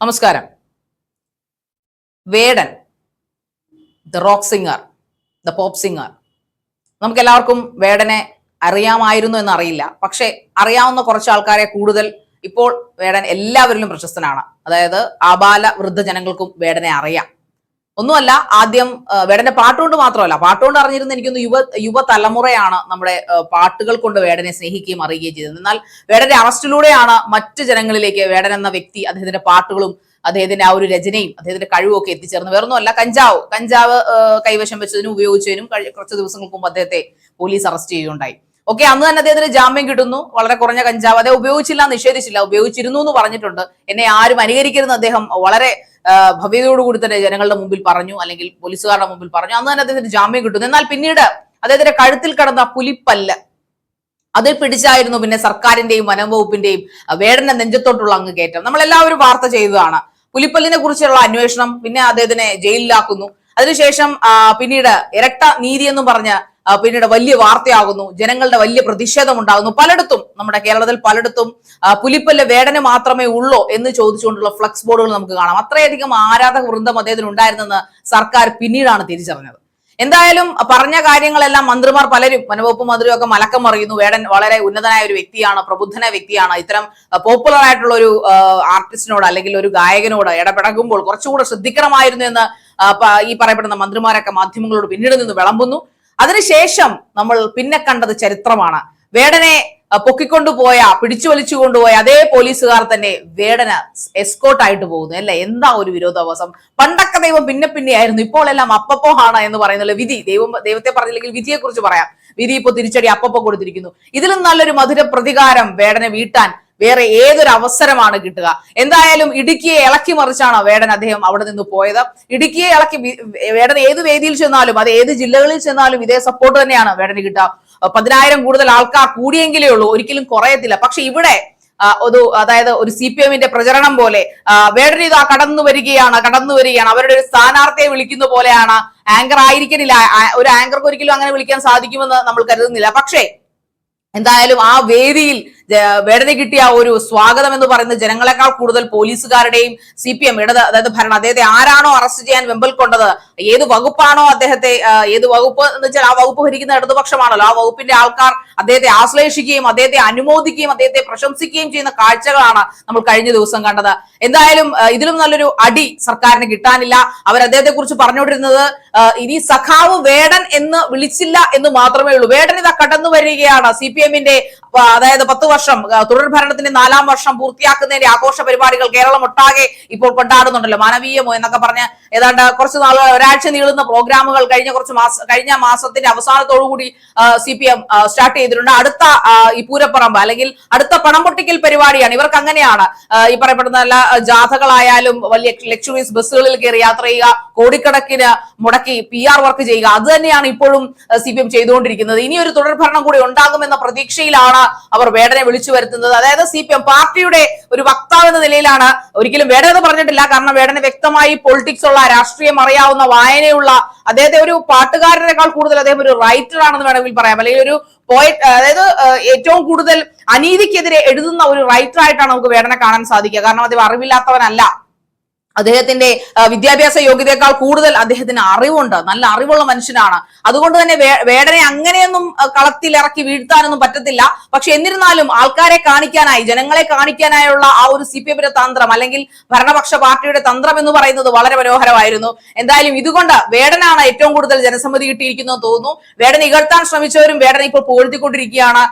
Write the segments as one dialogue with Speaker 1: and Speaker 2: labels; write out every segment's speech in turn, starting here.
Speaker 1: നമസ്കാരം. Vedan the rock singer the pop singer നമുക്ക് എല്ലാവർക്കും വേടനെ അറിയാമായിരുന്നു എന്നറിയില്ല. പക്ഷെ അറിയാവുന്ന കുറച്ച് ആൾക്കാരെ കൂടുതൽ ഇപ്പോൾ വേടൻ എല്ലാവരിലും പ്രശസ്തനാണ്. അതായത് ആബാല വൃദ്ധജനങ്ങൾക്കും വേടനെ അറിയാം. ഒന്നുമല്ല ആദ്യം വേടന്റെ പാട്ടുകൊണ്ട് മാത്രമല്ല പാട്ടുകൊണ്ട് അറിഞ്ഞിരുന്ന എനിക്കൊന്ന് യുവ യുവതലമുറയാണ് നമ്മുടെ പാട്ടുകൾ കൊണ്ട് വേടനെ സ്നേഹിക്കുകയും അറിയുകയും ചെയ്തത്. എന്നാൽ വേടന്റെ അറസ്റ്റിലൂടെയാണ് മറ്റു ജനങ്ങളിലേക്ക് വേടൻ എന്ന വ്യക്തി അദ്ദേഹത്തിന്റെ പാട്ടുകളും അദ്ദേഹത്തിന്റെ ആ ഒരു രചനയും അദ്ദേഹത്തിന്റെ കഴിവും ഒക്കെ എത്തിച്ചേർന്ന് വേറൊന്നുമല്ല കഞ്ചാവ് കഞ്ചാവ് കൈവശം വെച്ചതിനും ഉപയോഗിച്ചതിനും കുറച്ച് ദിവസങ്ങൾക്ക് മുമ്പ് അദ്ദേഹത്തെ പോലീസ് അറസ്റ്റ് ചെയ്യുകയുണ്ടായി. ഓക്കെ അന്ന് തന്നെ അദ്ദേഹത്തിന് ജാമ്യം കിട്ടുന്നു. വളരെ കുറഞ്ഞ കഞ്ചാവ്. അദ്ദേഹം ഉപയോഗിച്ചില്ല നിഷേധിച്ചില്ല ഉപയോഗിച്ചിരുന്നു എന്ന് പറഞ്ഞിട്ടുണ്ട്. എന്നെ ആരും അനുകരിക്കരുതെന്ന് അദ്ദേഹം വളരെ ഭവ്യതയോടുകൂടി തന്നെ ജനങ്ങളുടെ മുമ്പിൽ പറഞ്ഞു അല്ലെങ്കിൽ പോലീസുകാരുടെ മുമ്പിൽ പറഞ്ഞു. അന്ന് തന്നെ അദ്ദേഹത്തിന് ജാമ്യം കിട്ടുന്നു എന്നാൽ പിന്നീട് അദ്ദേഹത്തിന്റെ കഴുത്തിൽ കടന്ന പുലിപ്പല്ല അതിൽ പിടിച്ചായിരുന്നു പിന്നെ സർക്കാരിന്റെയും വനംവകുപ്പിന്റെയും വേടന നെഞ്ചത്തോട്ടുള്ള അങ്ങ് കയറ്റം. നമ്മൾ എല്ലാവരും വാർത്ത ചെയ്തതാണ്. പുലിപ്പല്ലിനെ കുറിച്ചുള്ള അന്വേഷണം പിന്നെ അദ്ദേഹത്തിനെ ജയിലിലാക്കുന്നു. അതിനുശേഷം പിന്നീട് ഇരട്ട നീതി എന്ന് പറഞ്ഞ് പിന്നീട് വലിയ വാർത്തയാകുന്നു ജനങ്ങളുടെ വലിയ പ്രതിഷേധം ഉണ്ടാകുന്നു പലയിടത്തും നമ്മുടെ കേരളത്തിൽ പലയിടത്തും പുലിപ്പല്ല വേടന മാത്രമേ ഉള്ളൂ എന്ന് ചോദിച്ചുകൊണ്ടുള്ള ഫ്ലക്സ് ബോർഡുകൾ നമുക്ക് കാണാം. അത്രയധികം ആരാധക വൃന്ദം അദ്ദേഹത്തിന് ഉണ്ടായിരുന്നെന്ന് സർക്കാർ പിന്നീടാണ് തിരിച്ചറിഞ്ഞത്. എന്തായാലും പറഞ്ഞ കാര്യങ്ങളെല്ലാം മന്ത്രിമാർ പലരും വനവകുപ്പ് മന്ത്രിയും ഒക്കെ മലക്കം മറിയുന്നു. വേടൻ വളരെ ഉന്നതനായ ഒരു വ്യക്തിയാണ് പ്രബുദ്ധനായ വ്യക്തിയാണ്. ഇത്തരം പോപ്പുലർ ആയിട്ടുള്ള ഒരു ആർട്ടിസ്റ്റിനോട് അല്ലെങ്കിൽ ഒരു ഗായകനോട് ഇടപെടകുമ്പോൾ കുറച്ചുകൂടെ ശ്രദ്ധിക്കണമായിരുന്നു എന്ന് ഈ പറയപ്പെടുന്ന മന്ത്രിമാരൊക്കെ മാധ്യമങ്ങളോട് പിന്നീട് നിന്ന് വിളമ്പുന്നു. അതിനുശേഷം നമ്മൾ പിന്നെ കണ്ടത് ചരിത്രമാണ്. വേടനെ പൊക്കിക്കൊണ്ടുപോയ പിടിച്ചു വലിച്ചു കൊണ്ടുപോയ അതേ പോലീസുകാർ തന്നെ വേടന എസ്കോട്ടായിട്ട് പോകുന്നു. അല്ലെ? എന്താ ഒരു വിരോധാഭാസം? പണ്ടൊക്കെ ദൈവം പിന്നെ പിന്നെ ആയിരുന്നു. ഇപ്പോൾ എല്ലാം അപ്പപ്പോ ആണ് എന്ന് പറയുന്നത് വിധി. ദൈവം ദൈവത്തെ പറഞ്ഞില്ലെങ്കിൽ വിധിയെ കുറിച്ച് പറയാം. വിധി ഇപ്പൊ തിരിച്ചടി അപ്പപ്പോ കൊടുത്തിരിക്കുന്നു. ഇതിലും നല്ലൊരു മധുര പ്രതികാരം വേടനെ വീട്ടാൻ വേറെ ഏതൊരു അവസരമാണ് കിട്ടുക? എന്തായാലും ഇടുക്കിയെ ഇളക്കി മറിച്ചാണ് വേടൻ അദ്ദേഹം അവിടെ നിന്ന് പോയത്? ഇടുക്കിയെ ഇളക്കി വേടൻ ഏത് വേദിയിൽ ചെന്നാലും അത് ഏത് ജില്ലകളിൽ ചെന്നാലും ഇതേ സപ്പോർട്ട് തന്നെയാണ് വേടന് കിട്ടുക. പതിനായിരം കൂടുതൽ ആൾക്കാർ കൂടിയെങ്കിലേ ഉള്ളൂ ഒരിക്കലും കുറയത്തില്ല. പക്ഷെ ഇവിടെ ഒരു അതായത് ഒരു സി പി എമ്മിന്റെ പ്രചരണം പോലെ വേടന വേടൻ ഇതാ കടന്നു വരികയാണ് കടന്നു വരികയാണ്. അവരുടെ ഒരു സ്ഥാനാർത്ഥിയെ വിളിക്കുന്ന പോലെയാണ് ആങ്കർ ആയിരിക്കണില്ല. ഒരു ആങ്കർക്ക് ഒരിക്കലും അങ്ങനെ വിളിക്കാൻ സാധിക്കുമെന്ന് നമ്മൾ കരുതുന്നില്ല. പക്ഷേ എന്തായാലും ആ വേദിയിൽ വേടന് കിട്ടിയ ഒരു സ്വാഗതം എന്ന് പറയുന്ന ജനങ്ങളെക്കാൾ കൂടുതൽ പോലീസുകാരുടെയും സി പി എം ഇടത് അതായത് ഭരണം അദ്ദേഹത്തെ ആരാണോ അറസ്റ്റ് ചെയ്യാൻ വെമ്പൽ കൊണ്ടത്? ഏത് വകുപ്പാണോ അദ്ദേഹത്തെ ഏത് വകുപ്പ് എന്ന് വെച്ചാൽ ആ വകുപ്പ് ഭരിക്കുന്ന ഇടതുപക്ഷമാണല്ലോ. ആ വകുപ്പിന്റെ ആൾക്കാർ അദ്ദേഹത്തെ ആശ്ലേഷിക്കുകയും അദ്ദേഹത്തെ അനുമോദിക്കുകയും അദ്ദേഹത്തെ പ്രശംസിക്കുകയും ചെയ്യുന്ന കാഴ്ചകളാണ് നമ്മൾ കഴിഞ്ഞ ദിവസം കണ്ടത്. എന്തായാലും ഇതിലും നല്ലൊരു അടി സർക്കാരിന് കിട്ടാനില്ല. അവർ അദ്ദേഹത്തെ കുറിച്ച് പറഞ്ഞുകൊണ്ടിരുന്നത് ഇനി സഖാവ് വേടൻ എന്ന് വിളിച്ചില്ല എന്ന് മാത്രമേ ഉള്ളൂ. വേടൻ ഇതാ കടന്നു വരികയാണ് സി പി എമ്മിന്റെ അതായത് പത്ത് വർഷം തുടർ ഭരണത്തിന്റെ നാലാം വർഷം പൂർത്തിയാക്കുന്നതിന്റെ ആഘോഷ പരിപാടികൾ കേരളം ഒട്ടാകെ ഇപ്പോൾ കൊണ്ടാടുന്നുണ്ടല്ലോ. മാനവീയമോ എന്നൊക്കെ പറഞ്ഞ് ഏതാണ്ട് കുറച്ച് നാൾ ഒരാഴ്ച നീളുന്ന പ്രോഗ്രാമുകൾ കഴിഞ്ഞ കുറച്ച് മാസം കഴിഞ്ഞ മാസത്തിന്റെ അവസാനത്തോടുകൂടി സി പി എം സ്റ്റാർട്ട് ചെയ്തിട്ടുണ്ട്. അടുത്ത ഈ പൂരപ്പറമ്പ് അല്ലെങ്കിൽ അടുത്ത പണം പൊട്ടിക്കൽ പരിപാടിയാണ്. ഇവർക്ക് അങ്ങനെയാണ് ഈ പറയപ്പെടുന്ന നല്ല ജാഥകളായാലും വലിയ ലക്ഷറീസ് ബസ്സുകളിൽ കയറി യാത്ര ചെയ്യുക കോടിക്കണക്കിന് മുടക്കി പി ആർ വർക്ക് ചെയ്യുക. അത് തന്നെയാണ് ഇപ്പോഴും സി പി എം ചെയ്തുകൊണ്ടിരിക്കുന്നത്. ഇനി ഒരു തുടർ ഭരണം കൂടി ഉണ്ടാകുമെന്ന പ്രതീക്ഷയിലാണ് അവർ വേടനെ വിളിച്ചു വരുത്തുന്നത്. അതായത് സി പി എം പാർട്ടിയുടെ ഒരു വക്താവ് എന്ന നിലയിലാണ് ഒരിക്കലും വേടൻ എന്ന് പറഞ്ഞിട്ടില്ല. കാരണം വേടന് വ്യക്തമായി പൊളിറ്റിക്സ് ഉള്ള രാഷ്ട്രീയം അറിയാവുന്ന വായനയുള്ള അദ്ദേഹത്തെ ഒരു പാട്ടുകാരനേക്കാൾ കൂടുതൽ അദ്ദേഹം ഒരു റൈറ്റർ ആണെന്ന് വേണമെങ്കിൽ പറയാം. അല്ലെങ്കിൽ ഒരു പോയറ്റ് അതായത് ഏറ്റവും കൂടുതൽ അനീതിക്കെതിരെ എഴുതുന്ന ഒരു റൈറ്റർ ആയിട്ടാണ് നമുക്ക് വേടനെ കാണാൻ സാധിക്കുക. കാരണം അദ്ദേഹം അറിവില്ലാത്തവനല്ല. അദ്ദേഹത്തിന്റെ വിദ്യാഭ്യാസ യോഗ്യതയേക്കാൾ കൂടുതൽ അദ്ദേഹത്തിന് അറിവുണ്ട്. നല്ല അറിവുള്ള മനുഷ്യനാണ്. അതുകൊണ്ട് തന്നെ വേടനെ അങ്ങനെയൊന്നും കളത്തിലിറക്കി വീഴ്ത്താനൊന്നും പറ്റത്തില്ല. പക്ഷെ എന്നിരുന്നാലും ആൾക്കാരെ കാണിക്കാനായി ജനങ്ങളെ കാണിക്കാനായുള്ള ആ ഒരു സി പി എമ്മിന്റെ തന്ത്രം അല്ലെങ്കിൽ ഭരണപക്ഷ പാർട്ടിയുടെ തന്ത്രം എന്ന് പറയുന്നത് വളരെ മനോഹരമായിരുന്നു. എന്തായാലും ഇതുകൊണ്ട് വേടനാണ് ഏറ്റവും കൂടുതൽ ജനസമ്മതി കിട്ടിയിരിക്കുന്നത് തോന്നുന്നു. വേടൻ ഇകഴ്ത്താൻ ശ്രമിച്ചവരും വേടനെ ഇപ്പോൾ പൊഴുതിക്കൊണ്ടിരിക്കുകയാണ്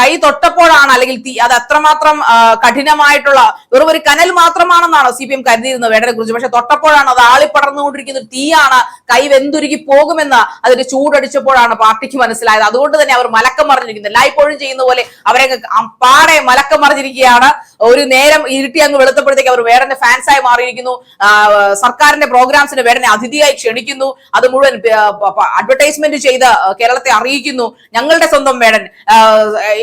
Speaker 1: കൈ തൊട്ടപ്പോഴാണ് അല്ലെങ്കിൽ അത് അത്രമാത്രം കഠിനമായിട്ടുള്ള വെറും ഒരു കനൽ മാത്രമാണെന്നാണ് സി പി എം കരുതിയിരുന്നത് വേടനെ കുറിച്ച്. പക്ഷെ തൊട്ടപ്പോഴാണ് അത് ആളിപ്പടർന്നുകൊണ്ടിരിക്കുന്ന തീയാണ് കൈ വെന്തുരുകി പോകുമെന്ന് അതിന് ചൂടടിച്ചപ്പോഴാണ് പാർട്ടിക്ക് മനസ്സിലായത്. അതുകൊണ്ട് തന്നെ അവർ മലക്കം മറിഞ്ഞിരിക്കുന്നത് എല്ലായ്പ്പോഴും ചെയ്യുന്ന പോലെ അവരെ പാടെ മലക്കം മറിഞ്ഞിരിക്കുകയാണ്. ഒരു നേരം ഇരുട്ടി അങ്ങ് വെളുത്തപ്പോഴത്തേക്ക് അവർ വേടന്റെ ഫാൻസായി മാറിയിരിക്കുന്നു. സർക്കാരിന്റെ പ്രോഗ്രാംസിന് വേടനെ അതിഥിയായി ക്ഷണിക്കുന്നു. അത് മുഴുവൻ അഡ്വർടൈസ്മെന്റ് ചെയ്ത് കേരളത്തെ അറിയിക്കുന്നു. ഞങ്ങളുടെ സ്വന്തം വേടൻ.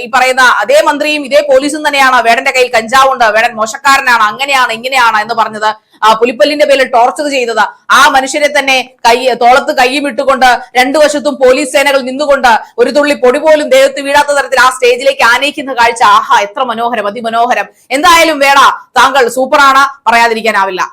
Speaker 1: ഈ പറയുന്ന അതേ മന്ത്രിയും ഇതേ പോലീസും തന്നെയാണ്. വേടന്റെ കയ്യിൽ കഞ്ചാവുണ്ട്. വേടൻ മോശക്കാരനാണ്. അങ്ങനെയാണ് ഇങ്ങനെയാണ് എന്ന് പറഞ്ഞത്. പുലിപ്പല്ലിന്റെ പേരിൽ ടോർച്ചർ ചെയ്തത്. ആ മനുഷ്യരെ തന്നെ കൈ തോളത്ത് കൈയും ഇട്ടുകൊണ്ട് രണ്ടു വശത്തും പോലീസ് സേനകൾ നിന്നുകൊണ്ട് ഒരു തുള്ളി പൊടി പോലും ദേഹത്ത് വീഴാത്ത തരത്തിൽ ആ സ്റ്റേജിലേക്ക് ആനയിക്കുന്ന കാഴ്ച. ആഹാ എത്ര മനോഹരം അതിമനോഹരം. എന്തായാലും വേണ താങ്കൾ സൂപ്പറാണ് പറയാതിരിക്കാനാവില്ല.